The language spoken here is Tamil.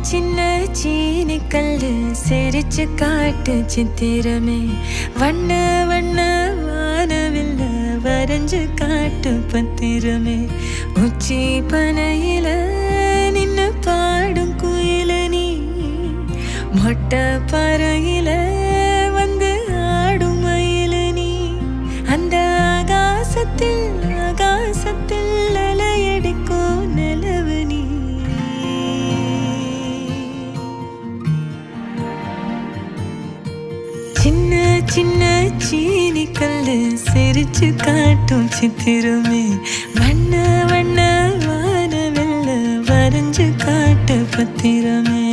சின்ன சீனி கல்லு சிரிச்சு காட்டு சித்திரமே. வண்ண வண்ண வானவில்ல வரைஞ்சு காட்டு பத்திரமே. உச்சி பனையில நின்னு பாடும் குயில நீ. மொட்டை பறையில வந்து ஆடும் மயில நீ. அந்த ஆகாசத்தில் சின்ன சின்ன சீனி கல்லு சிரிச்சு காட்டும் சித்திரமே. வண்ண வண்ண வான வெள்ள வரைஞ்சு காட்டு பத்திரமே.